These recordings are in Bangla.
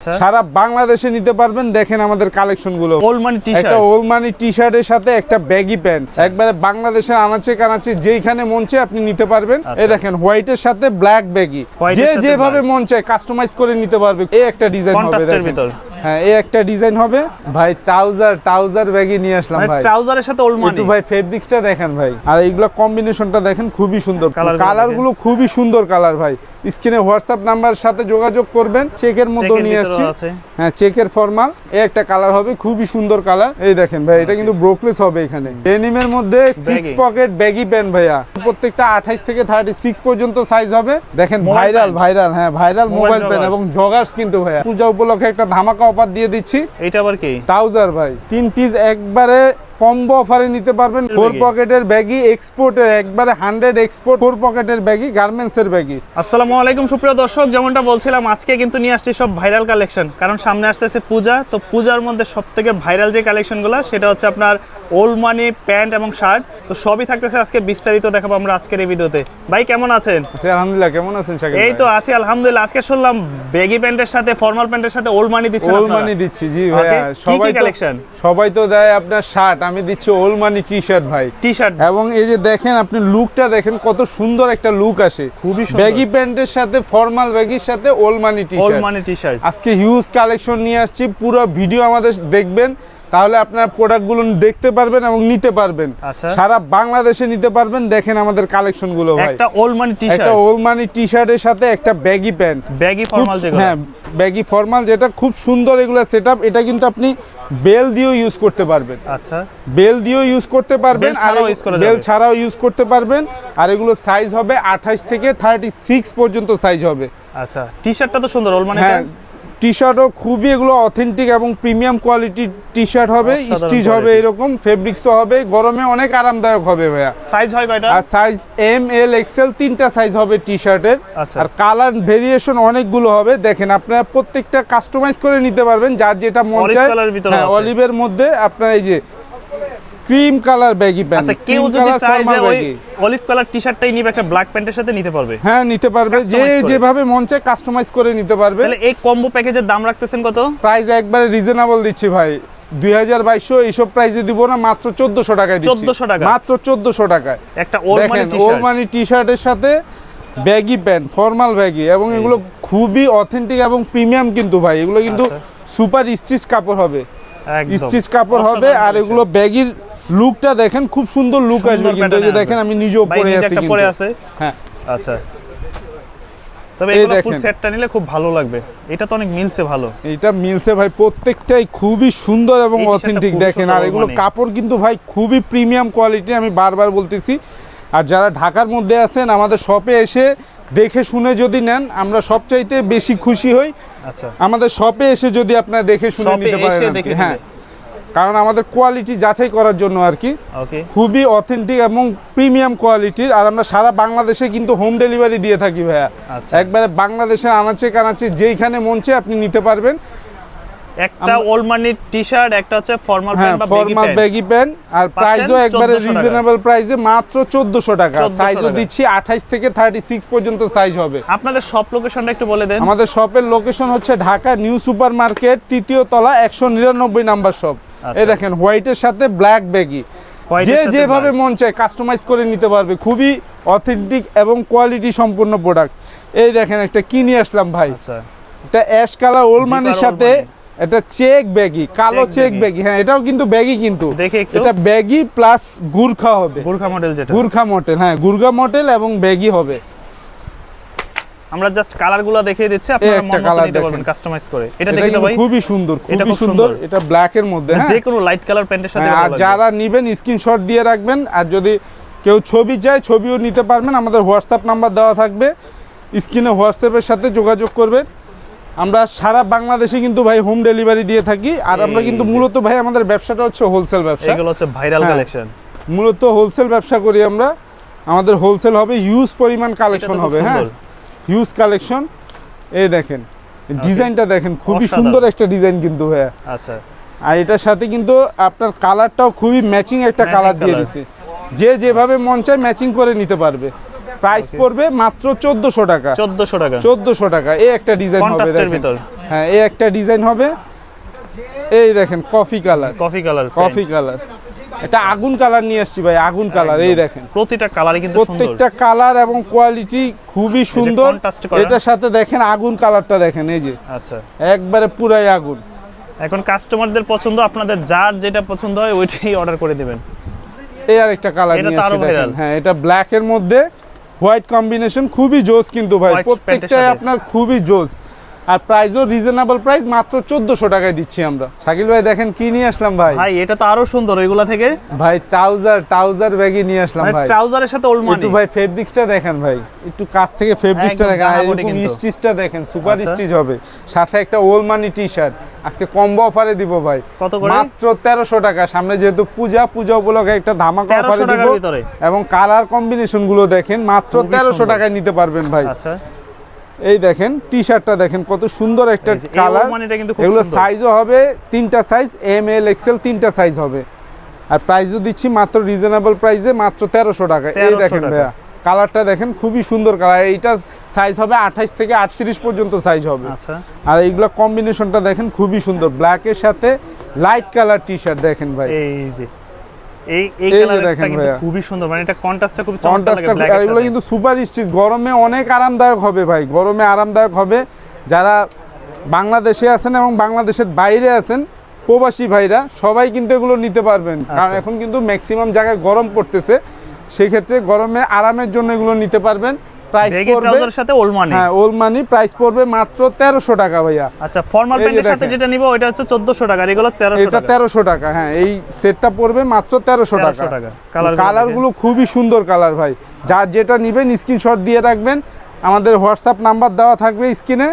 আচ্ছা। সারা বাংলাদেশে নিতে পারবেন দেখেন আমাদের কালেকশনগুলো ওল্ড টি একটা ওলমানি টি শার্টের সাথে একটা ব্যাগি প্যান্ট একবারে বাংলাদেশের আনাচে কানাচে যেইখানে মন চায় আপনি নিতে পারবেন। আচ্ছা। এই দেখেন হোয়াইটের সাথে ব্ল্যাক ব্যাগি যে যেভাবে মন চায় কাস্টমাইজ করে নিতে পারবে। এই একটা ডিজাইন হবে দেখেন। হ্যাঁ এই একটা ডিজাইন হবে। ভাই ট্রাউজার ট্রাউজার ব্যাগি নিয়ে আসলাম ভাই ট্রাউজারের সাথে ওল্ড মানি একটু ভাই ফেব্রিক্সটা দেখেন ভাই। আর এইগুলা কম্বিনেশনটা দেখেন খুবই সুন্দর। কালারগুলো খুবই সুন্দর কালার ভাই। স্ক্রিনে হোয়াটসঅ্যাপ নাম্বার সাথে যোগাযোগ করবেন চেকের মধ্যে নিয়ে আসছি হ্যাঁ চেকের ফর্মাল। এই একটা কালার হবে খুবই সুন্দর কালার। এই দেখেন ভাই এটা কিন্তু ব্রোকলেস হবে এখানে। ডেনিমের মধ্যে সিক্স পকেট ব্যাগি প্যান্ট ভাইয়া। প্রত্যেকটা আঠাইশ থেকে থার্টি সিক্স পর্যন্ত সাইজ হবে। দেখেন ভাইরাল ভাইরাল হ্যাঁ ভাইরাল মোবাইল প্যান্ট এবং জগার্স কিন্তু ভাইয়া। পূজা উপলক্ষে একটা ধামাকা অফার দিয়ে দিচ্ছি। এটা আবার কি? ট্রাউজার ভাই। তিন পিস একবারে কম্বো অফারে নিতে পারবেন ফোর পকেটের ব্যাগি এক্সপোর্টের একবারে হান্ড্রেড এক্সপোর্ট ফোর পকেটের ব্যাগি গার্মেন্টসের ব্যাগি আসসালামু আলাইকুম সুপ্রিয় দর্শক যেমনটা বলছিলাম আজকে কিন্তু নিয়ে আসছি সব ভাইরাল কালেকশন কারণ সামনে আসতেছে পূজা তো পূজার মধ্যে সব থেকে ভাইরাল যে কালেকশনগুলো সেটা হচ্ছে আপনার ওল্ড মানি প্যান্ট এবং শার্ট তো সবই থাকতেছে আজকে বিস্তারিত দেখাবো আমরা আজকের এই ভিডিওতে। ভাই কেমন আছেন? আলহামদুলিল্লাহ কেমন আছেন এই তো আছি আলহামদুলিল্লাহ। আজকে শুনলাম বেগি প্যান্টের সাথে ফর্মাল প্যান্টের সাথে ওল্ড মানি দিচ্ছেন ওল আপনারা। মানি দিচ্ছি জি কি সবাই কালেকশন সবাই তো দেয় আপনার শার্ট আমি দিচ্ছি ওল মানি টি শার্ট ভাই। টি শার্ট এবং এই যে দেখেন আপনি লুকটা দেখেন কত সুন্দর একটা লুক আসে। খুবই সুন্দর। ব্যাগি প্যান্টের সাথে ফর্মাল ব্যাগির সাথে ওল money T shirt old money T shirt আজকে হিউজ কালেকশন নিয়ে আসছি পুরো ভিডিও আমাদের দেখবেন। তাহলে আপনার প্রোডাক্টগুলো দেখতে পারবেন এবং নিতে পারবেন। আচ্ছা। সারা বাংলাদেশে নিতে পারবেন। দেখেন আমাদের কালেকশনগুলো ভাই। একটা ওল্ড মানি টি একটা শার্ট টি শার্টের সাথে একটা ব্যাগি প্যান্ট ব্যাগি ফর্মাল যেগুলো। হ্যাঁ ব্যাগি ফর্মাল যেটা খুব সুন্দর এগুলো সেটআপ এটা কিন্তু আপনি বেল দিয়েও ইউজ করতে পারবেন। আচ্ছা। বেল দিয়েও ইউজ করতে পারবেন। আর বেল ছাড়াও ইউজ করতে পারবেন। আর এগুলো সাইজ হবে আঠাশ থেকে থার্টি সিক্স পর্যন্ত সাইজ হবে। আচ্ছা টি শার্টটা তো সুন্দর ওল্ড মানি টি শার্টও খুবই এগুলো অথেন্টিক এবং প্রিমিয়াম কোয়ালিটির টি শার্ট হবে স্টিচ হবে এরকম ফেব্রিক্সও হবে গরমে অনেক আরামদায়ক হবে ভাইয়া। সাইজ হয় কয়টা? আর সাইজ এম এল এক্সেল তিনটা সাইজ হবে টি শার্টের আচ্ছা। আর কালার ভেরিয়েশন অনেকগুলো হবে দেখেন আপনারা প্রত্যেকটা কাস্টমাইজ করে নিতে পারবেন যার যেটা মন চায়। ভিতরে হ্যাঁ অলিভের মধ্যে আপনার এই যে ক্রিম কালার ব্যাগি প্যান্ট। আচ্ছা কেউ যদি চায় যে ওই অলিভ কালার টি শার্টটাই নিবে একটা ব্ল্যাক প্যান্টের সাথে নিতে পারবে। হ্যাঁ নিতে পারবে। যে যেভাবে মন চায় কাস্টমাইজ করে নিতে পারবে। তাহলে এই কম্বো প্যাকেজের দাম রাখতেছেন কত? প্রাইস একবারে রিজনেবল দিচ্ছি ভাই। দুই হাজার বাইশশো এইসব প্রাইসে দিব না মাত্র চোদ্দশো টাকায় 1400 টাকা? মাত্র চোদ্দশো টাকায়। একটা মানি দেখেন টি শার্টের সাথে ব্যাগি প্যান্ট ফর্মাল ব্যাগি এবং এগুলো খুবই অথেন্টিক এবং প্রিমিয়াম কিন্তু ভাই। এগুলো কিন্তু আচ্ছা। সুপার স্টিচ কাপড় হবে। স্টিচ কাপড় হবে আর এগুলো ব্যাগির লুকটা দেখেন খুব সুন্দর লুক আসবে কিন্তু এই যে দেখেন আমি নিজেও পরে আছি একটা পরে আছে। হ্যাঁ। আচ্ছা। তবে এই এগুলো ফুল সেটটা নিলে খুব ভালো লাগবে। এটা তো অনেক মিলছে ভালো। এটা মিলছে ভাই প্রত্যেকটাই খুবই সুন্দর এবং অথেন্টিক দেখেন। আর এগুলো মানে। কাপড় কিন্তু ভাই খুবই প্রিমিয়াম কোয়ালিটি আমি বারবার বলতেছি। আর যারা ঢাকার মধ্যে আছেন আমাদের শপে এসে দেখে শুনে যদি নেন আমরা সবচাইতে বেশি খুশি হই। আচ্ছা। আমাদের শপে এসে যদি আপনারা দেখে শুনে নিতে পারেন হ্যাঁ। কারণ আমাদের কোয়ালিটি যাচাই করার জন্য আর কি। খুবই অথেন্টিক এবং প্রিমিয়াম কোয়ালিটির আর আমরা সারা বাংলাদেশে কিন্তু হোম ডেলিভারি দিয়ে থাকি ভাইয়া। আচ্ছা। একবারে বাংলাদেশের আনাচে কানাচে যেইখানে মন চায় আপনি নিতে পারবেন। একটা ওল্ড মানি টি শার্ট একটা হচ্ছে ফর্মাল প্যান্ট বা ফর্মাল ব্যাগি প্যান্ট আর প্রাইসও একবারে 1400। রিজনেবল প্রাইসে মাত্র চোদ্দশো টাকা। সাইজও দিচ্ছি আঠাইশ থেকে থার্টি সিক্স পর্যন্ত সাইজ হবে। আপনাদের সব লোকেশনটা একটু বলে দেন। আমাদের শপের লোকেশন হচ্ছে ঢাকা নিউ সুপার মার্কেট তৃতীয় তলা একশো নিরানব্বই নাম্বার শপ। এই দেখেন হোয়াইটের সাথে ব্ল্যাক ব্যাগি যে যেভাবে মন চায় কাস্টমাইজ করে নিতে পারবে। খুবই অথেন্টিক এবং কোয়ালিটি সম্পূর্ণ প্রোডাক্ট এই দেখেন একটা কিনে আসলাম ভাই? আচ্ছা। এটা অ্যাশ কালার ওলমানির সাথে। এটা চেক ব্যাগি কালো চেক ব্যাগি হ্যাঁ এটাও কিন্তু ব্যাগি কিন্তু। এটা ব্যাগি প্লাস গুরখা হবে। গুর্খা মডেল যেটা। গুরখা মডেল হ্যাঁ গুরগা মডেল এবং ব্যাগি হবে। আমরা জাস্ট কালারগুলো দেখিয়ে দিচ্ছি আপনারা মন মতো নিতে পারবেন কাস্টমাইজ করে। এটা দেখি তো ভাই খুবই সুন্দর খুবই সুন্দর। এটা ব্ল্যাক এর মধ্যে হ্যাঁ? যে কোনো লাইট কালার প্যান্টের সাথে হ্যাঁ, আর যারা নিবেন স্ক্রিনশট দিয়ে রাখবেন আর যদি কেউ ছবি চায় ছবিও নিতে পারবেন। আমাদের হোয়াটসঅ্যাপ নাম্বার দেওয়া থাকবে। স্ক্রিনে হোয়াটসঅ্যাপের সাথে যোগাযোগ করবেন। আমরা সারা বাংলাদেশে কিন্তু ভাই হোম ডেলিভারি দিয়ে থাকি। আর আমরা কিন্তু মূলত ভাই আমাদের ব্যবসাটা হচ্ছে হোলসেল ব্যবসা। এগুলো হচ্ছে ভাইরাল হ্যাঁ। কালেকশন মূলত হোলসেল ব্যবসা করি আমরা। আমাদের হোলসেল হবে হিউজ পরিমাণ কালেকশন হবে হ্যাঁ? হিউজ কালেকশন এই দেখেন ডিজাইনটা দেখেন খুবই সুন্দর একটা ডিজাইন কিন্তু ভাইয়া। আচ্ছা। আর এটার সাথে কিন্তু আপনার কালারটাও খুবই ম্যাচিং একটা কালার দিয়ে। দিছে। যে যেভাবে মন চায় ম্যাচিং করে নিতে পারবে। প্রাইস পড়বে মাত্র চোদ্দোশো টাকা। চোদ্দশো টাকা। চোদ্দোশো টাকা। এই একটা ডিজাইন হবে হ্যাঁ এই একটা ডিজাইন হবে। এই দেখেন coffee colour coffee colour coffee colour এটা আগুন কালার নিয়ে আসছি ভাই আগুন কালার এই দেখেন। প্রতিটা কালারই কিন্তু সুন্দর। প্রত্যেকটা কালার এবং কোয়ালিটি খুবই সুন্দর। এটার সাথে দেখেন আগুন কালারটা দেখেন এই যে। আচ্ছা। একবারে পুরাই আগুন। এখন কাস্টমারদের পছন্দ আপনাদের যার যেটা পছন্দ হয় ওইটাই অর্ডার করে দিবেন। এই আর একটা কালার নিয়ে আসছি হ্যাঁ এটা ব্ল্যাক এর মধ্যে হোয়াইট কম্বিনেশন খুবই জোস কিন্তু ভাই। প্রত্যেকটাই আপনার খুবই জোস। আর প্রাইসও রিজনেবল প্রাইস মাত্র চোদ্দশো টাকায় দিচ্ছি আমরা। শাকিল ভাই দেখেন কি নিয়ে আসলাম ভাই? ভাই এটা তো আরও সুন্দর ওইগুলা থেকে? ভাই ট্রাউজার ট্রাউজার ব্যাগই নিয়ে আসলাম ভাই ট্রাউজারের সাথে ওল্ড মানি একটু ভাই ফেব্রিক্সটা দেখেন ভাই। একটু কাছ থেকে ফেব্রিক্সটা দেখেন। আর এরকম স্টিচটা দেখেন সুপার আচ্ছা। স্টিচ হবে। সাথে একটা ওল মানি টি শার্ট আজকে কম্বো অফারে দিব ভাই। কত করে? মাত্র তেরোশো টাকা। সামনে যেহেতু পূজা পূজা উপলক্ষে একটা ধামাকা অফারে দিব। এবং কালার কম্বিনেশনগুলো দেখেন মাত্র খুবই তেরোশো সুন্দর। টাকায় নিতে পারবেন ভাই। আচ্ছা। এই দেখেন টি শার্টটা দেখেন কত সুন্দর একটা কালার এগুলো সাইজও হবে তিনটা সাইজ এম এল এক্সেল তিনটা সাইজ হবে। আর প্রাইসও দিচ্ছি মাত্র রিজনেবল প্রাইসে মাত্র তেরোশো টাকা। এই দেখেন ভাইয়া কালারটা দেখেন খুবই সুন্দর কালার এইটা সাইজ হবে আঠাইশ থেকে আটত্রিশ পর্যন্ত সাইজ হবে। আচ্ছা। আর এইগুলো কম্বিনেশনটা দেখেন খুবই সুন্দর। ব্ল্যাকের সাথে লাইট কালার টি শার্ট দেখেন ভাই। এই যে এই এই কালারটা কিন্তু। খুবই সুন্দর মানে এটা কন্ট্রাস্টটা খুব কন্ট্রাস্টটা লাগে black এর এগুলো কিন্তু সুপার স্টিচ। গরমে অনেক আরামদায়ক হবে ভাই গরমে আরামদায়ক হবে। যারা বাংলাদেশে আছেন এবং বাংলাদেশের বাইরে আছেন প্রবাসী ভাইরা সবাই কিন্তু এগুলো নিতে পারবেন। কারণ আচ্ছা। এখন কিন্তু ম্যাক্সিমাম জায়গায় গরম পড়তেছে সেক্ষেত্রে গরমে আরামের জন্য এগুলো নিতে পারবেন। প্রাইস পড়বে সাথে ওল্ড মানি হ্যাঁ ওল মানি প্রাইস পড়বে মাত্র তেরোশো টাকা ভাইয়া। আচ্ছা ফর্মাল প্যান্টের সাথে যেটা নিব ওটা হচ্ছে 1400 টাকা এগুলো 1300 এটা টাকা। তেরোশো টাকা হ্যাঁ এই সেটটা পড়বে মাত্র তেরোশো 1300 টাকা টাকা কালার কালারগুলো খুবই সুন্দর কালার ভাই। যার যেটা নেবেন স্ক্রিনশট দিয়ে রাখবেন। আমাদের হোয়াটসঅ্যাপ নাম্বার দেওয়া থাকবে স্ক্রিনে।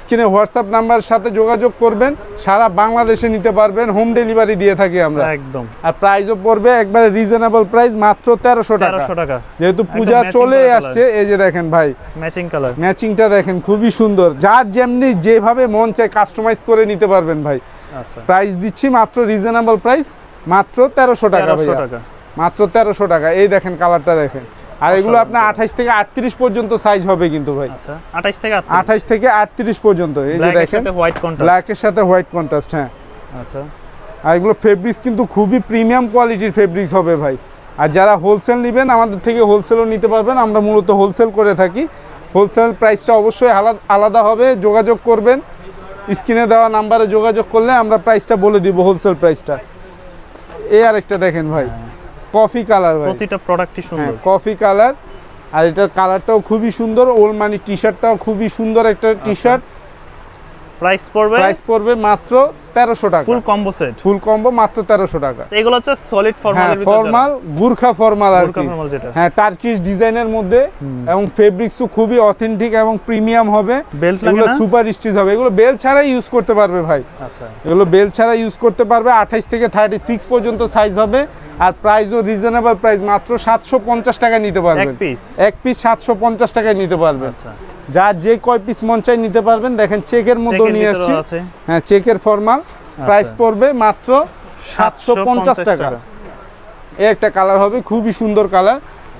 স্ক্রিনে হোয়াটসঅ্যাপ নাম্বার সাথে যোগাযোগ করবেন সারা বাংলাদেশে নিতে পারবেন হোম ডেলিভারি দিয়ে থাকি আমরা। একদম। আর প্রাইসও পড়বে একবারে রিজনেবল প্রাইস মাত্র তেরোশো টাকা। 1300 টাকা। যেহেতু পূজা চলে আসছে এই যে দেখেন ভাই ম্যাচিং কালার ম্যাচিংটা দেখেন খুবই সুন্দর। যার যেমনি যেভাবে মন চায় কাস্টমাইজ করে নিতে পারবেন ভাই। আচ্ছা। প্রাইস দিচ্ছি মাত্র রিজনেবল প্রাইস মাত্র তেরোশো টাকা 1300 টাকা। মাত্র তেরোশো টাকা। এই দেখেন কালারটা দেখেন। আর এগুলো আপনার আঠাইশ থেকে আটত্রিশ পর্যন্ত সাইজ হবে কিন্তু ভাই। আচ্ছা 28 থেকে 38 আঠাইশ থেকে আটত্রিশ পর্যন্ত এই যে দেখেন ব্ল্যাকের সাথে হোয়াইট কন্ট্রাস্ট হ্যাঁ। আচ্ছা। আর এগুলো ফেব্রিক্স কিন্তু খুবই প্রিমিয়াম কোয়ালিটির ফেব্রিক্স হবে ভাই। আর যারা হোলসেল নেবেন আমাদের থেকে হোলসেলও নিতে পারবেন। আমরা মূলত হোলসেল করে থাকি। হোলসেল প্রাইসটা অবশ্যই আলাদা আলাদা হবে। যোগাযোগ করবেন। স্ক্রিনে দেওয়া নাম্বারে যোগাযোগ করলে আমরা প্রাইসটা বলে দিব হোলসেল প্রাইসটা এই আরেকটা দেখেন ভাই। কফি কালার ভাই। প্রতিটা প্রোডাক্টই হ্যাঁ সুন্দর। Coffee colour. আর এটার কালারটাও খুবই সুন্দর। ওল মানি টি শার্টটাও খুবই সুন্দর একটা টি শার্ট প্রাইস পড়বে? প্রাইস পড়বে মাত্র তেরোশো টাকা। Full combo set full combo মাত্র তেরোশো টাকা। এগুলো হচ্ছে সলিড ফর্মালের ফর্মাল গুর্খা ফর্মাল আর কি। হ্যাঁ টার্কিশ ডিজাইনের মধ্যে এবং ফেব্রিক্সও খুবই অথেন্টিক এবং প্রিমিয়াম হবে। এগুলো সুপার স্টিচ হবে। এগুলো বেল ছাড়াই ইউজ করতে পারবে ভাই। আচ্ছা। এগুলো বেল ছাড়া ইউজ করতে পারবে। আঠাইশ থেকে থার্টি সিক্স পর্যন্ত সাইজ হবে। আর প্রাইসও রিজনেবল প্রাইস মাত্র সাতশো পঞ্চাশ টাকায় নিতে এক পারবেন পিস এক পিস সাতশো পঞ্চাশ টাকায় নিতে পারবেন। আচ্ছা। যা যে কয় পিস মন চাই নিতে পারবেন। দেখেন চেকের মধ্যেও নিয়ে আসছি। হ্যাঁ চেকের ফর্মাল প্রাইস পড়বে মাত্র সাতশো পঞ্চাশ টাকা। একটা কালার হবে খুবই সুন্দর কালার।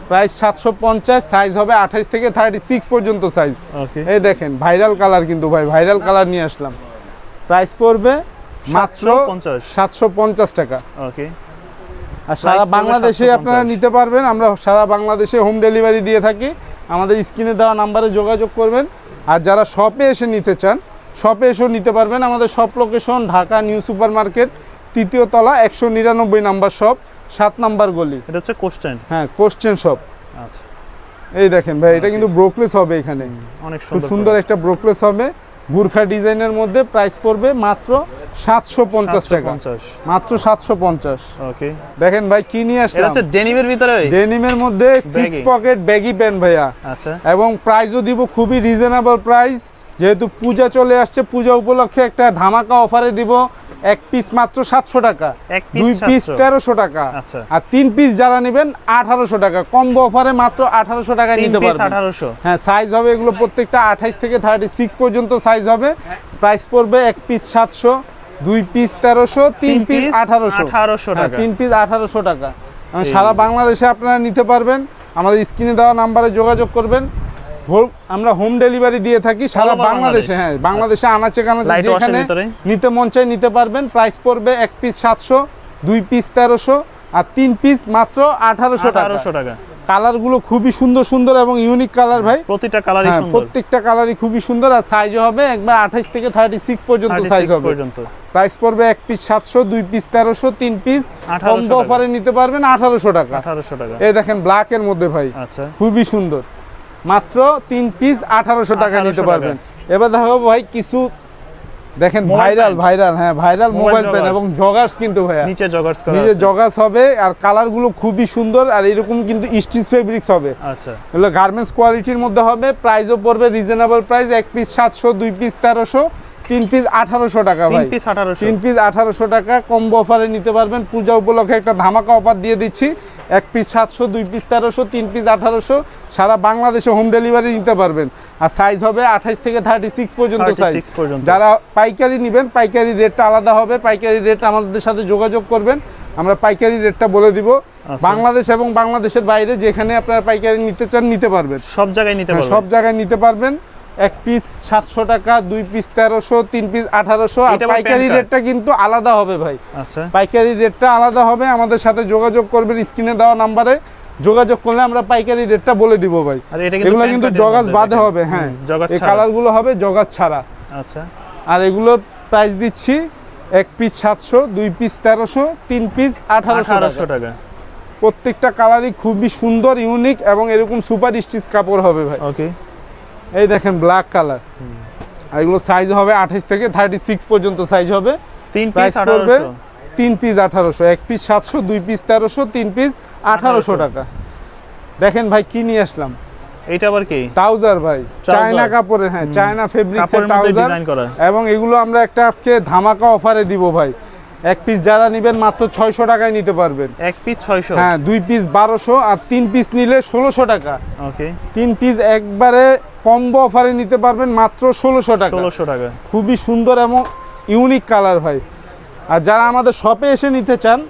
প্রাইস সাতশো পঞ্চাশ সাইজ হবে আঠাইশ থেকে থার্টি সিক্স পর্যন্ত সাইজ এই দেখেন ভাইরাল কালার কিন্তু ভাই ভাইরাল কালার নিয়ে আসলাম। প্রাইস পড়বে মাত্র সাতশো পঞ্চাশ। টাকা। ওকে আর সারা বাংলাদেশে আপনারা নিতে পারবেন আমরা সারা বাংলাদেশে হোম ডেলিভারি দিয়ে থাকি। আমাদের স্ক্রিনে দেওয়া নাম্বারে যোগাযোগ করবেন। আর যারা শপে এসে নিতে চান শপে এসেও নিতে পারবেন। আমাদের shop location Dhaka new super market তৃতীয় তলা একশো নিরানব্বই নাম্বার শপ সাত নাম্বার গলি। এটা হচ্ছে কোশ্চেন হ্যাঁ কোশ্চেন শপ আচ্ছা। এই দেখেন ভাই এটা কিন্তু ব্রোকলেস হবে এখানে। অনেক খুব সুন্দর একটা ব্রোকলেস হবে। গুর্খা ডিজাইনের মধ্যে প্রাইস পড়বে মাত্র সাতশো পঞ্চাশ টাকা। 750 মাত্র সাতশো পঞ্চাশ। ওকে দেখেন ভাই কি নিয়ে এটা আসলাম? হচ্ছে ডেনিমের ভিতরে? ডেনিমের মধ্যে সিক্স। পকেট ব্যাগি প্যান্ট ভাইয়া। আচ্ছা। এবং প্রাইসও দিব খুবই রিজনেবল প্রাইস যেহেতু পূজা চলে আসছে পূজা উপলক্ষে একটা ধামাকা অফারে দিব এক পিস মাত্র সাতশো টাকা। দুই পিস তেরোশো টাকা। আচ্ছা। আর তিন পিস যারা নেবেন আঠারোশো টাকা। কম্বো অফারে মাত্র আঠারোশো টাকা নিতে পারবেন। 1800 হ্যাঁ সাইজ হবে এগুলো প্রত্যেকটা আঠাইশ থেকে থার্টি সিক্স পর্যন্ত সাইজ হবে। প্রাইস পড়বে এক পিস সাতশো দুই পিস তেরোশো তিন পিস আঠারোশো। 1800 হ্যাঁ, টাকা। তিন পিস আঠারোশো টাকা। সারা বাংলাদেশে আপনারা নিতে পারবেন। আমাদের স্ক্রিনে দেওয়া নাম্বারে যোগাযোগ করবেন। আমরা হোম ডেলিভারি দিয়ে থাকি সারা বাংলাদেশে হ্যাঁ বাংলাদেশে আনাচে কানাচে এর যেখানে নিতে মন চায় নিতে পারবেন। প্রাইস পড়বে এক পিস সাতশো দুই পিস তেরোশো আর তিন পিস মাত্র আঠারোশো টাকা। আঠারোশো টাকা। কালারগুলো খুবই সুন্দর সুন্দর এবং ইউনিক কালার ভাই। প্রতিটা কালারই হ্যাঁ সুন্দর। প্রত্যেকটা কালারই খুবই সুন্দর আর সাইজও হবে একবার আঠাশ থেকে থার্টি সিক্স পর্যন্ত সাইজ হবে। পর্যন্ত। প্রাইস পড়বে এক পিস সাতশো দুই পিস তেরোশো তিন পিস 1800 অফারে নিতে পারবেন আঠারোশো টাকা। আঠারোশো টাকা। এই দেখেন ব্ল্যাকের মধ্যে ভাই। আচ্ছা। খুবই সুন্দর। মাত্র তিন পিস আঠারোশো টাকা নিতে পারবেন। এবার দেখো ভাই কিছু দেখেন ভাইরাল ভাইরাল হ্যাঁ ভাইরাল মোবাইল পেন এবং জগার্স কিন্তু ভাইয়া। নিচে জগার্স করা নিচে। জগাস হবে আর কালারগুলো খুবই সুন্দর আর এরকম কিন্তু স্টিচ ফেব্রিক্স হবে। আচ্ছা। এগুলো গার্মেন্টস কোয়ালিটির মধ্যে হবে প্রাইসও পড়বে রিজনেবল প্রাইস এক পিস সাতশো দুই পিস তেরোশো। তিন পিস আঠারোশো টাকা তিন ভাই। পিস আঠারোশো। তিন পিস আঠারোশো টাকা কম্বো অফারে নিতে পারবেন। পূজা উপলক্ষে একটা ধামাকা অফার দিয়ে দিচ্ছি। এক পিস সাতশো দুই পিস তেরোশো তিন পিস আঠারোশো। সারা বাংলাদেশে হোম ডেলিভারি নিতে পারবেন। আর সাইজ হবে আঠাইশ থেকে থার্টি সিক্স পর্যন্ত। সাইজ যারা পাইকারি নেবেন পাইকারি রেটটা আলাদা হবে। পাইকারি রেট আমাদের সাথে যোগাযোগ করবেন। আমরা পাইকারি রেটটা বলে দিব। আচ্ছা। বাংলাদেশ এবং বাংলাদেশের বাইরে যেখানে আপনারা পাইকারি নিতে চান নিতে পারবেন। সব জায়গায় নিতে হ্যাঁ, সব জায়গায় নিতে পারবেন। এক পিস সাতশো টাকা দুই পিস তেরোশো তিন পিস আঠারোশো আর পাইকারি রেটটা কিন্তু আলাদা হবে ভাই। আচ্ছা। পাইকারি রেটটা আলাদা হবে আমাদের সাথে যোগাযোগ করবেন স্ক্রিনে দেওয়া নাম্বারে যোগাযোগ করলে আমরা পাইকারি রেটটা বলে দিব ভাই। আর এটা এগুলো কিন্তু জগাস বাদে হবে হ্যাঁ। এই। কালারগুলো হবে জগাস ছাড়া। আচ্ছা। আর এগুলোর প্রাইস দিচ্ছি এক পিস সাতশো দুই পিস তেরোশো তিন পিস আঠারোশো টাকা। প্রত্যেকটা কালারই খুবই সুন্দর ইউনিক এবং এরকম সুপার স্টিচ কাপড় হবে ভাই। ওকে এই দেখেন ব্ল্যাক কালার আর এগুলো সাইজ হবে আঠাশ থেকে থার্টি সিক্স পর্যন্ত সাইজ হবে। তিন পিস পড়বে তিন পিস আঠারোশো। এক পিস সাতশো দুই পিস তেরোশো তিন পিস আঠারোশো টাকা। দেখেন ভাই কি নিয়ে আসলাম? এইটা আবার কি? ট্রাউজার ভাই। চায়না কাপড়ের হ্যাঁ চায়না ফেব্রিক্সের ট্রাউজার এবং এগুলো আমরা একটা আজকে ধামাকা অফারে দিব ভাই। এক পিস যারা নেবেন মাত্র ছয়শো টাকায় নিতে পারবেন। এক পিস ছয়শো? হ্যাঁ দুই পিস বারোশো আর তিন পিস নিলে ষোলোশো টাকা। ওকে তিন পিস একবারে কম্বো অফারে নিতে পারবেন মাত্র ষোলোশো টাকা। ষোলোশো টাকা। খুবই সুন্দর এবং ইউনিক কালার ভাই। আর যারা আমাদের শপে এসে নিতে চান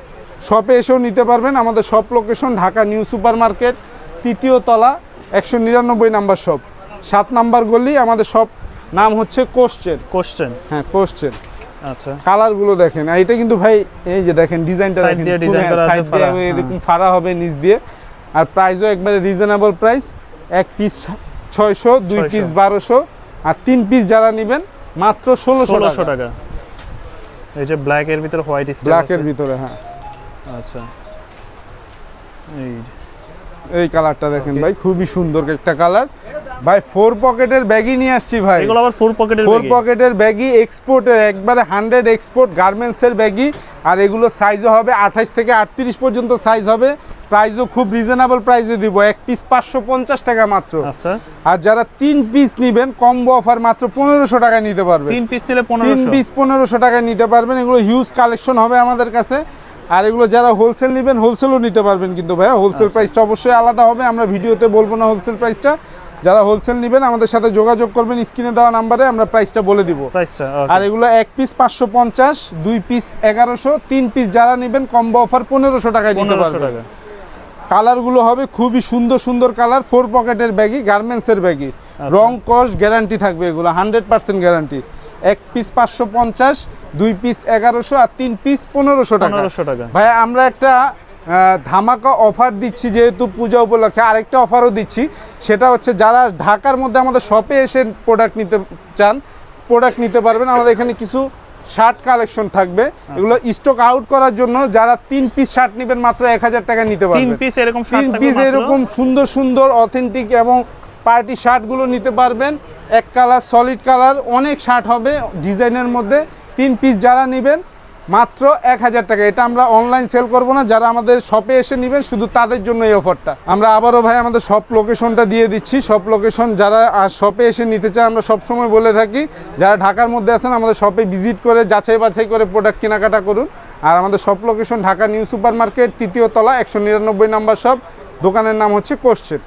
শপে এসেও নিতে পারবেন আমাদের shop location Dhaka new super market তৃতীয় তলা একশো নিরানব্বই নাম্বার শপ। সাত নাম্বার গলি আমাদের শপ নাম হচ্ছে কোশ্চেন। কোশ্চেন। হ্যাঁ কোশ্চেন। আচ্ছা। কালারগুলো দেখেন। আর এটা কিন্তু ভাই এই যে দেখেন ডিজাইনটা এরকম ফাড়া হবে নিচ দিয়ে। আর প্রাইসও একবারে রিজনেবল প্রাইস এক পিস ছয়শো দুই পিস বারোশো আর তিন পিস যারা নেবেন মাত্র ষোলোশো টাকা। এই যে ব্ল্যাক এর ভিতরে হোয়াইট স্টাইল ব্ল্যাকের ভিতরে হ্যাঁ। আচ্ছা। এই এই কালারটা দেখেন ভাই খুবই সুন্দর একটা কালার। ভাই ফোর পকেটের ব্যাগই নিয়ে আসছি ভাই। এগুলো আবার ফোর পকেটের ফোর পকেটের ব্যাগই এক্সপোর্টের একবারে হান্ড্রেড এক্সপোর্ট গার্মেন্টসের ব্যাগই আর এগুলো সাইজও হবে আঠাশ থেকে আটত্রিশ পর্যন্ত সাইজ হবে। প্রাইসও খুব রিজনেবল প্রাইসে দিব। এক পিস পাঁচশো পঞ্চাশ টাকা মাত্র। আচ্ছা। আর যারা তিন পিস নেবেন কম্বো অফার মাত্র পনেরোশো টাকায় নিতে পারবেন। তিন পিস নিলে তিন পিস পনেরোশো টাকায় নিতে পারবেন। এগুলো হিউজ কালেকশন হবে আমাদের কাছে। আর এগুলো যারা হোলসেল নেবেন হোলসেলও নিতে পারবেন কিন্তু ভাইয়া। হোলসেল প্রাইসটা অবশ্যই আলাদা হবে। আমরা ভিডিওতে বলব না হোলসেল প্রাইসটা যারা হোলসেল নেবেন আমাদের সাথে যোগাযোগ করবেন স্ক্রিনে দেওয়া নাম্বারে আমরা প্রাইসটা বলে দিব। প্রাইসটা আর এগুলো এক পিস পাঁচশো পঞ্চাশ দুই পিস এগারোশো তিন পিস যারা নেবেন কম্বো অফার পনেরোশো টাকায় নিতে পারবেন। টাকা। কালারগুলো হবে খুবই সুন্দর সুন্দর কালার ফোর পকেটের ব্যাগই গার্মেন্টসের ব্যাগই রং কস গ্যারান্টি থাকবে এগুলো হান্ড্রেড পার্সেন্ট গ্যারান্টি এক পিস পাঁচশো পঞ্চাশ দুই পিস এগারোশো আর তিন পিস পনেরোশো টাকা। পনেরোশো টাকা। ভাই আমরা একটা ধামাকা অফার দিচ্ছি যেহেতু পূজা উপলক্ষে আরেকটা অফারও দিচ্ছি। সেটা হচ্ছে যারা ঢাকার মধ্যে আমাদের শপে এসে প্রোডাক্ট নিতে চান প্রোডাক্ট নিতে পারবেন। আমাদের এখানে কিছু শার্ট কালেকশন থাকবে। এগুলো স্টক আউট করার জন্য যারা তিন পিস শার্ট নেবেন মাত্র এক হাজার টাকা নিতে তিন পারবেন পিস এরকম তিন পিস এরকম সুন্দর সুন্দর অথেন্টিক এবং পার্টি শার্টগুলো নিতে পারবেন। এক কালার সলিড কালার অনেক শার্ট হবে ডিজাইনের মধ্যে। তিন পিস যারা নেবেন মাত্র এক হাজার টাকা। এটা আমরা অনলাইন সেল করব না, যারা আমাদের শপে এসে নেবেন, শুধু তাদের জন্য এই অফারটা আমরা আবারও ভাই আমাদের সব লোকেশনটা দিয়ে দিচ্ছি। সব লোকেশন যারা আর শপে এসে নিতে চায়, আমরা সবসময় বলে থাকি, যারা ঢাকার মধ্যে আছেন, আমাদের শপে ভিজিট করে, যাচাই বাছাই করে প্রোডাক্ট কেনাকাটা করুন। আর আমাদের সব location Dhaka new super market তৃতীয় তলা, একশো নিরানব্বই নাম্বার শপ দোকানের নাম হচ্ছে কোশ্চেন